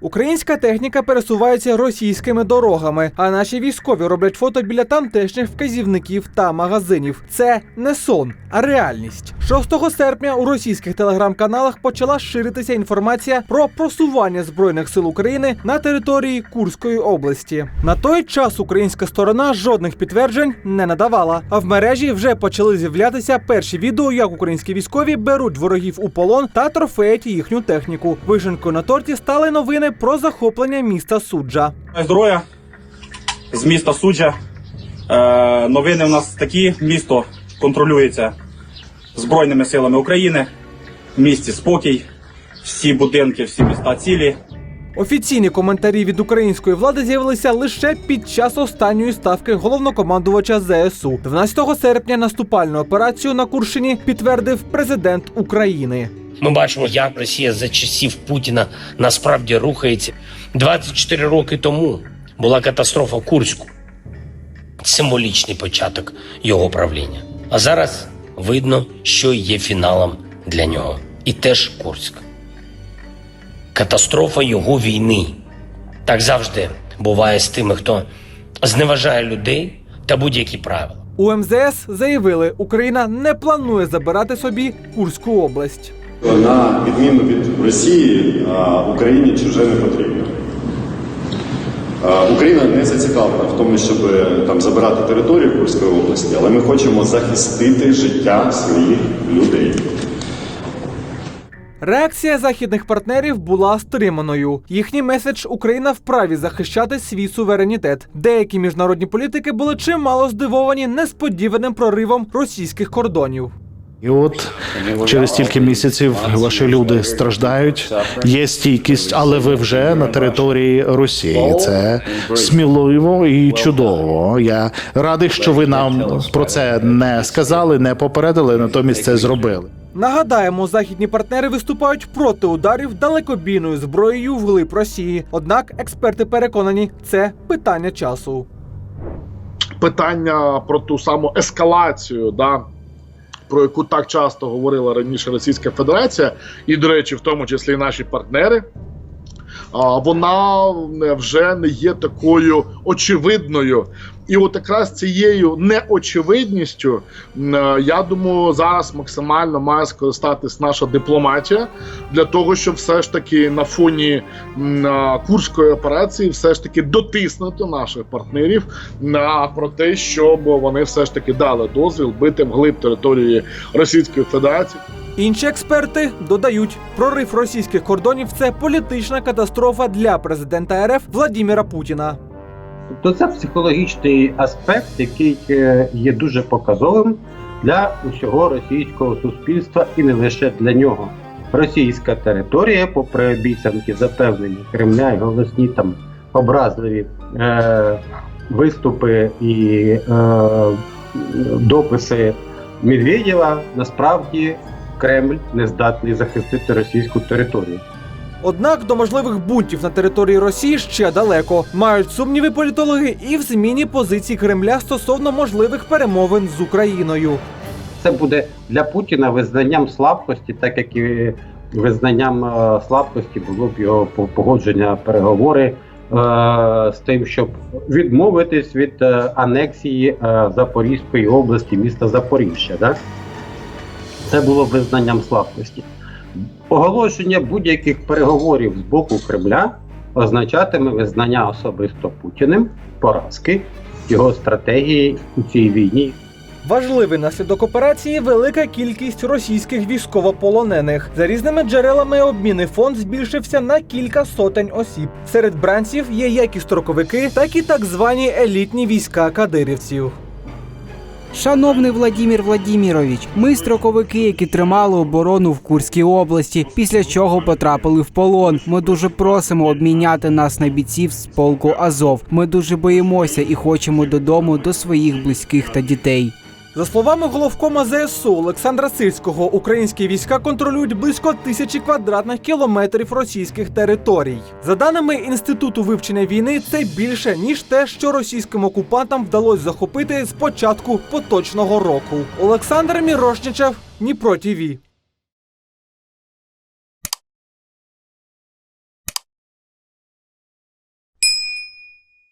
Українська техніка пересувається російськими дорогами, а наші військові роблять фото біля тамтешніх вказівників та магазинів. Це не сон, а реальність. 6 серпня у російських телеграм-каналах почала ширитися інформація про просування збройних сил України на території Курської області. На той час українська сторона жодних підтверджень не надавала. А в мережі вже почали з'являтися перші відео, як українські військові беруть ворогів у полон та трофеять їхню техніку. Вишенкою на торті стали новини про захоплення міста суджа. Здоров'я з міста Суджа. Е, новини в нас такі. Місто контролюється Збройними силами України. В місті спокій, всі будинки, всі міста цілі. Офіційні коментарі від української влади з'явилися лише під час останньої ставки головнокомандувача ЗСУ. 12 серпня наступальну операцію на Курщині підтвердив президент України. Ми бачимо, як Росія за часів Путіна насправді рухається. 24 роки тому була катастрофа Курську. Символічний початок його правління. А зараз видно, що є фіналом для нього. І теж Курськ. Катастрофа його війни. Так завжди буває з тими, хто зневажає людей та будь-які правила. У МЗС заявили, Україна не планує забирати собі Курську область. На відміну від Росії, Україні чуже не потрібно. Україна не зацікавлена в тому, щоб там забирати територію Курської області, але ми хочемо захистити життя своїх людей. Реакція західних партнерів була стриманою. Їхній меседж Україна вправі захищати свій суверенітет. Деякі міжнародні політики були чимало здивовані несподіваним проривом російських кордонів. І от через стільки місяців ваші люди страждають. Є стійкість, але ви вже на території Росії. Це сміливо і чудово. Я радий, що ви нам про це не сказали, не попередили, натомість це зробили. Нагадаємо, західні партнери виступають проти ударів далекобійною зброєю вглиб Росії. Однак експерти переконані, це питання часу. питання про ту саму ескалацію, да, про яку так часто говорила раніше Російська Федерація, і, до речі, в тому числі і наші партнери. Вона вже не є такою очевидною. І от якраз цією неочевидністю, е, я думаю, зараз максимально має скористатись наша дипломатія для того, щоб все ж таки на фоні е, курської операції все ж таки дотиснути наших партнерів на про те, щоб вони все ж таки дали дозвіл бити вглиб території Російської Федерації. Інші експерти додають, прорив російських кордонів це політична катастрофа для президента РФ Владіміра Путіна. Тобто це психологічний аспект, який е, є дуже показовим для усього російського суспільства і не лише для нього. Російська територія, попри обіцянки запевнені Кремля і голосні там образливі е, виступи і е, дописи Медведєва, насправді Кремль не здатний захистити російську територію. Однак до можливих бунтів на території Росії ще далеко. Мають сумніви політологи і в зміні позицій Кремля стосовно можливих перемовин з Україною. це буде для Путіна визнанням слабкості, так як і визнанням е, слабкості було б його погодження переговори е, з тим, щоб відмовитись від е, анексії Запорізької області, міста Запоріжжя. Да? Це було визнанням слабкості. Оголошення будь-яких переговорів з боку Кремля означатиме визнання особисто Путіним поразки його стратегії у цій війні Важливий наслідок операції велика кількість російських військовополонених. За різними джерелами обмінний фонд збільшився на кілька сотень осіб. Серед бранців є як і строковики, так і так звані елітні війська кадирівців. Шановний Владімір Владімірович, ми строковики, які тримали оборону в Курській області, після чого потрапили в полон. Ми дуже просимо обміняти нас на бійців з полку Азов. Ми дуже боїмося і хочемо додому до своїх близьких та дітей. За словами головкома ЗСУ Олександра Сильського, українські війська контролюють близько тисячі квадратних кілометрів російських територій. За даними інституту вивчення війни, це більше ніж те, що російським окупантам вдалося захопити з початку поточного року. Олександр Мірошничев, Дніпро ТІВІ.